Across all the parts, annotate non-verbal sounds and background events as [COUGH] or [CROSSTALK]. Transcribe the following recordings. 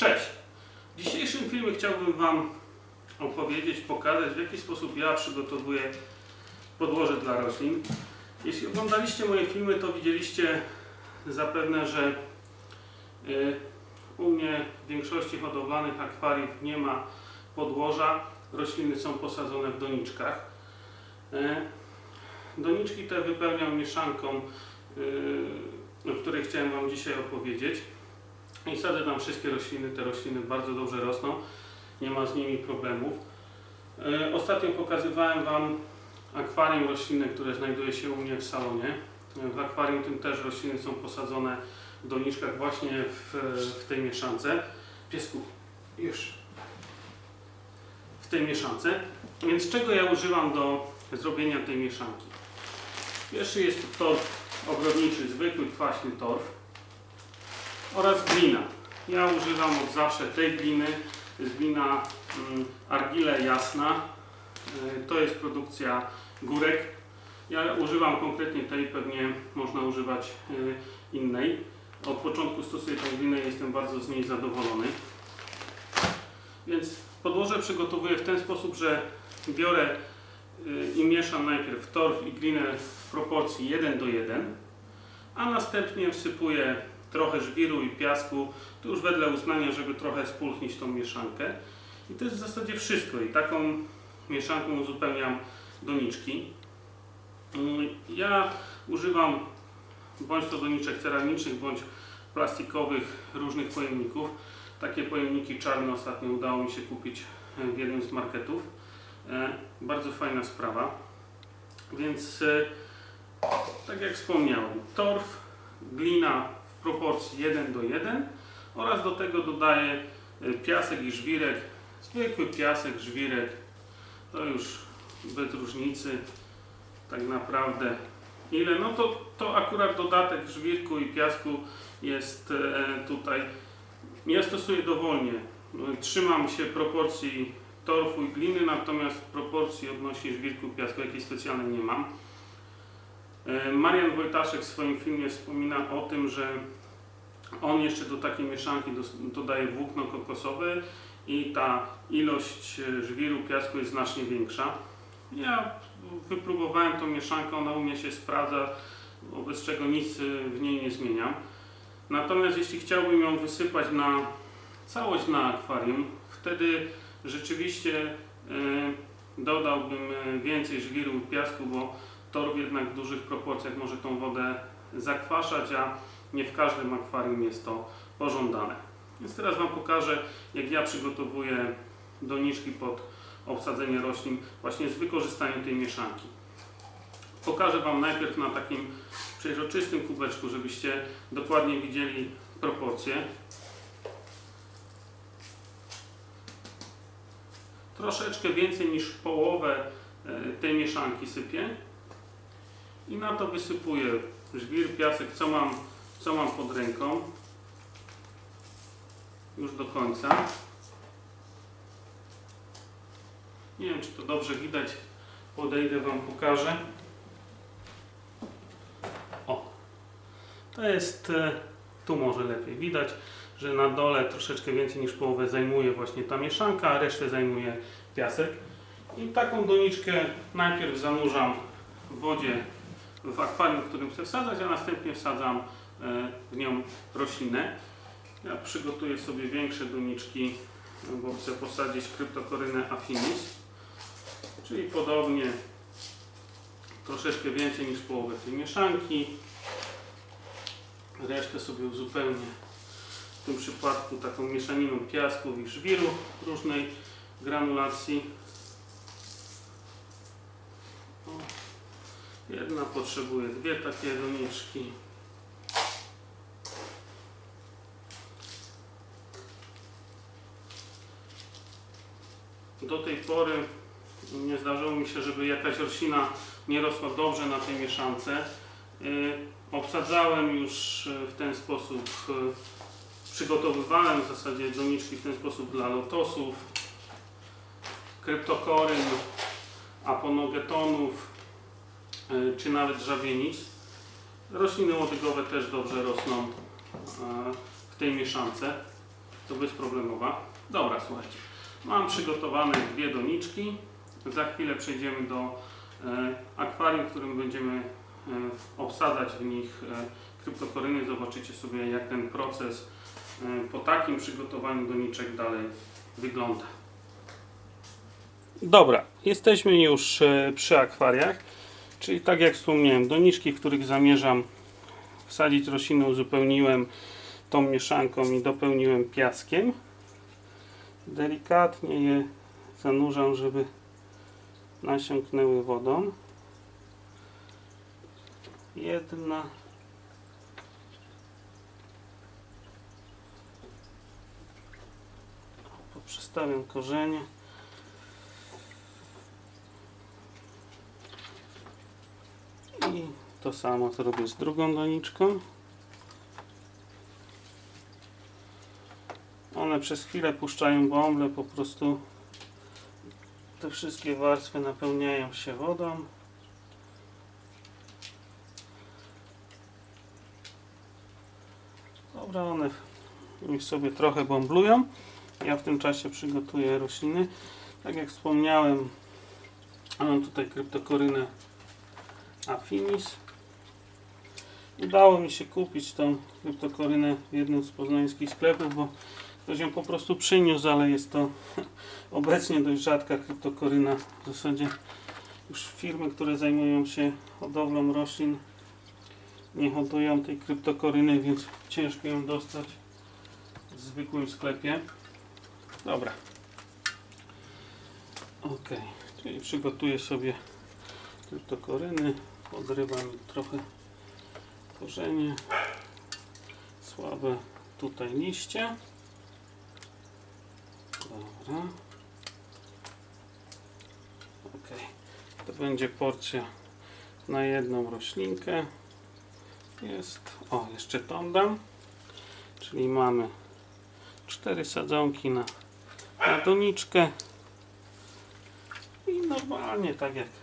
Cześć! W dzisiejszym filmie chciałbym Wam opowiedzieć, pokazać w jaki sposób ja przygotowuję podłoże dla roślin. Jeśli oglądaliście moje filmy, to widzieliście zapewne, że y, u mnie w większości hodowlanych akwariów nie ma podłoża. Rośliny są posadzone w doniczkach. Y, Doniczki te wypełniam mieszanką, y, o której chciałem Wam dzisiaj opowiedzieć. I sadzę tam wszystkie rośliny, te rośliny bardzo dobrze rosną, nie ma z nimi problemów. E, Ostatnio pokazywałem Wam akwarium roślinne, które znajduje się u mnie w salonie. E, W akwarium tym też rośliny są posadzone w doniczkach właśnie w, w tej mieszance. Piesku, już. W tej mieszance. Więc czego ja używam do zrobienia tej mieszanki? Pierwszy jest to torf ogrodniczy, zwykły kwaśny torf oraz glina. Ja używam od zawsze tej gliny. Jest glina mm, Argile Jasna. Y, To jest produkcja Górek. Ja używam konkretnie tej, pewnie można używać y, innej. Od początku stosuję tę glinę i jestem bardzo z niej zadowolony. Więc podłoże przygotowuję w ten sposób, że biorę y, i mieszam najpierw torf i glinę w proporcji 1 do 1, a następnie wsypuję trochę żwiru i piasku, to już wedle uznania, żeby trochę spulchnić tą mieszankę. I to jest w zasadzie wszystko. I taką mieszanką uzupełniam doniczki. Mm, Ja używam bądź to doniczek ceramicznych, bądź plastikowych różnych pojemników. Takie pojemniki czarne ostatnio udało mi się kupić w jednym z marketów. E, Bardzo fajna sprawa. Więc e, tak jak wspomniałem, torf, glina w proporcji 1 do 1 oraz do tego dodaję y, piasek i żwirek. Zwykły piasek, żwirek to już bez różnicy tak naprawdę. Ile? No to, to akurat dodatek żwirku i piasku jest e, tutaj. Ja stosuję dowolnie. Trzymam się proporcji torfu i gliny, natomiast proporcji odnośnie żwirku i piasku jakiejś specjalnej nie mam. E, Marian Wojtaszek w swoim filmie wspomina o tym, że on jeszcze do takiej mieszanki dodaje włókno kokosowe i ta ilość e, żwiru, piasku jest znacznie większa. Ja wypróbowałem tą mieszankę, ona u mnie się sprawdza, wobec czego nic e, w niej nie zmieniam. Natomiast jeśli chciałbym ją wysypać na całość na akwarium, wtedy rzeczywiście dodałbym więcej żwiru piasku, bo torf jednak w dużych proporcjach może tą wodę zakwaszać, a nie w każdym akwarium jest to pożądane. Więc teraz Wam pokażę, jak ja przygotowuję doniczki pod obsadzenie roślin właśnie z wykorzystaniem tej mieszanki. Pokażę Wam najpierw na takim przejrzystym kubeczku, żebyście dokładnie widzieli proporcje. Troszeczkę więcej niż połowę e, tej mieszanki sypię i na to wysypuję żwir, piasek, co mam, co mam pod ręką już do końca. Nie wiem, czy to dobrze widać. Podejdę Wam, pokażę. O, to jest, e, tu może lepiej widać, że na dole troszeczkę więcej niż połowę zajmuje właśnie ta mieszanka, a resztę zajmuje piasek. I taką doniczkę najpierw zanurzam w wodzie w akwarium, w którym chcę wsadzać, a następnie wsadzam e, w nią roślinę. Ja przygotuję sobie większe doniczki, bo chcę posadzić kryptokorynę affinis, czyli podobnie troszeczkę więcej niż połowę tej mieszanki. Resztę sobie uzupełnię w tym przypadku taką mieszaniną piasków i żwiru różnej granulacji. Jedna potrzebuje dwie takie doniczki. Do tej pory nie zdarzyło mi się, żeby jakaś roślina nie rosła dobrze na tej mieszance. Yy, Obsadzałem już yy, w ten sposób, yy, przygotowywałem w zasadzie doniczki w ten sposób dla lotosów, kryptokoryn, aponogetonów, czy nawet drzawienic. Rośliny łodygowe też dobrze rosną e, w tej mieszance. to bezproblemowa. Dobra, słuchajcie. Mam przygotowane dwie doniczki. Za chwilę przejdziemy do e, akwarium, w którym będziemy e, obsadzać w nich e, kryptokoryny. Zobaczycie sobie, jak ten proces e, po takim przygotowaniu doniczek dalej wygląda. Dobra, jesteśmy już e, przy akwariach, czyli tak jak wspomniałem, doniczki, w których zamierzam wsadzić rośliny, uzupełniłem tą mieszanką i dopełniłem piaskiem. Delikatnie je zanurzam, żeby nasiąknęły wodą. Jedna. Poprzestawiam korzenie. I to samo zrobię z drugą doniczką. One przez chwilę puszczają bąble, po prostu te wszystkie warstwy napełniają się wodą. Dobra, one niech sobie trochę bąblują. Ja w tym czasie przygotuję rośliny. Tak jak wspomniałem, mam tutaj kryptokorynę Affinis. Udało mi się kupić tą kryptokorynę w jednym z poznańskich sklepów, bo ktoś ją po prostu przyniósł, ale jest to [LAUGHS] obecnie dość rzadka kryptokoryna. W zasadzie już firmy, które zajmują się hodowlą roślin nie hodują tej kryptokoryny, więc ciężko ją dostać w zwykłym sklepie. Dobra. Ok, czyli przygotuję sobie kryptokoryny, podrywam trochę korzenie, słabe tutaj liście. Dobra. Ok, to będzie porcja na jedną roślinkę. Jest, o jeszcze tą dam, czyli mamy cztery sadzonki na, na doniczkę i normalnie tak jak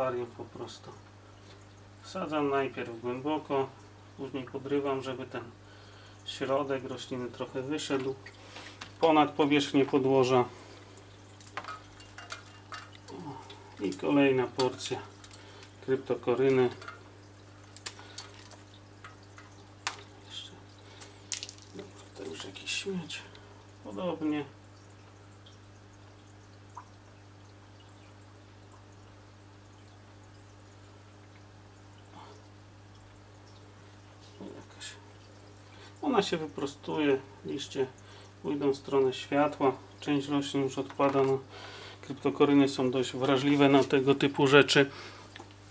akwarium po prostu. Wsadzam najpierw głęboko, później podrywam, żeby ten środek rośliny trochę wyszedł. Ponad powierzchnię podłoża. I kolejna porcja kryptokoryny. Jeszcze dobra, to już jakiś śmieć. Podobnie jakaś ona się wyprostuje, liście pójdą w stronę światła. Część roślin już odpada. No, kryptokoryny są dość wrażliwe na tego typu rzeczy.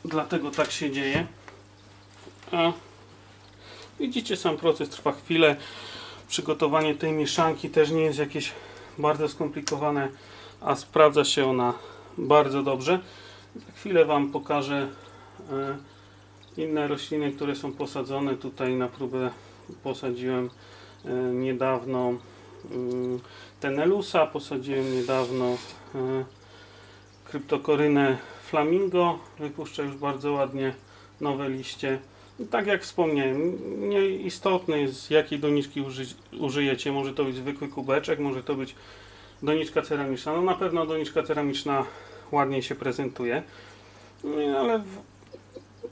Dlatego tak się dzieje. A widzicie, sam proces trwa chwilę. Przygotowanie tej mieszanki też nie jest jakieś bardzo skomplikowane, a sprawdza się ona bardzo dobrze. Za chwilę Wam pokażę e, inne rośliny, które są posadzone. Tutaj na próbę posadziłem e, niedawno mm, Tenelusa, posadziłem niedawno e, kryptokorynę Flamingo, wypuszcza już bardzo ładnie nowe liście. Tak jak wspomniałem, nieistotne jest z jakiej doniczki uży, użyjecie. Może to być zwykły kubeczek, może to być doniczka ceramiczna. No na pewno doniczka ceramiczna ładniej się prezentuje, No, ale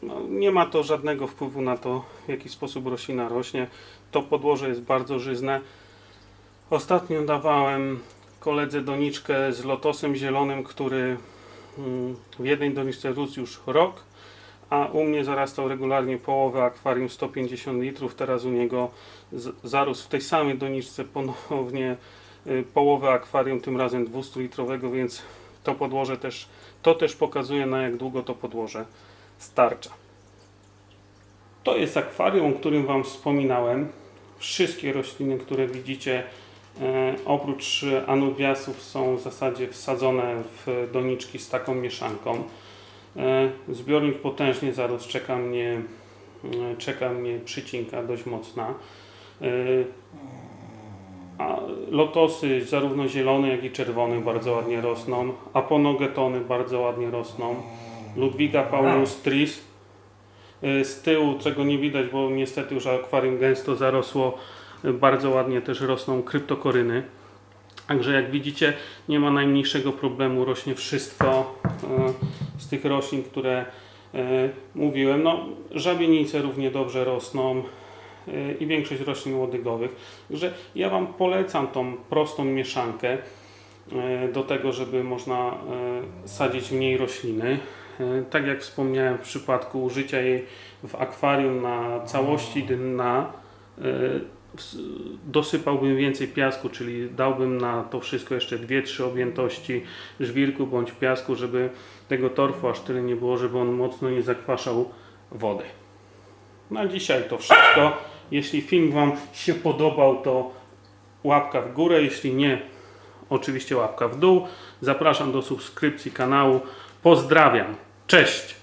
no, nie ma to żadnego wpływu na to, w jaki sposób roślina rośnie. To podłoże jest bardzo żyzne. Ostatnio dawałem koledze doniczkę z lotosem zielonym, który mm, w jednej doniczce rósł już rok, a u mnie zarastał regularnie połowę akwarium 150 litrów. Teraz u niego zarósł w tej samej doniczce ponownie y, połowę akwarium, tym razem 200 litrowego, więc to podłoże też, to też pokazuje na jak długo to podłoże starcza. To jest akwarium, o którym Wam wspominałem. Wszystkie rośliny, które widzicie, e, oprócz anubiasów, są w zasadzie wsadzone w doniczki z taką mieszanką. E, zbiornik potężnie zarósł, czeka mnie, e, czeka mnie przycinka dość mocna. A lotosy zarówno zielone, jak i czerwone bardzo ładnie rosną. Aponogetony bardzo ładnie rosną. Ludwiga Paulus Tris. Y, Z tyłu, czego nie widać, bo niestety już akwarium gęsto zarosło Bardzo ładnie też rosną kryptokoryny. Także jak widzicie, nie ma najmniejszego problemu, rośnie wszystko e, z tych roślin, które mówiłem. No, żabienice równie dobrze rosną i większość roślin łodygowych. Także ja Wam polecam tą prostą mieszankę do tego, żeby można sadzić mniej rośliny. E, Tak jak wspomniałem w przypadku użycia jej w akwarium na całości dna, e, dosypałbym więcej piasku, czyli dałbym na to wszystko jeszcze 2-3 objętości żwirku bądź piasku, żeby tego torfu aż tyle nie było, żeby on mocno nie zakwaszał wody. Na dzisiaj to wszystko. Jeśli film Wam się podobał, to łapka w górę, jeśli nie, oczywiście łapka w dół. Zapraszam do subskrypcji kanału. Pozdrawiam. Cześć!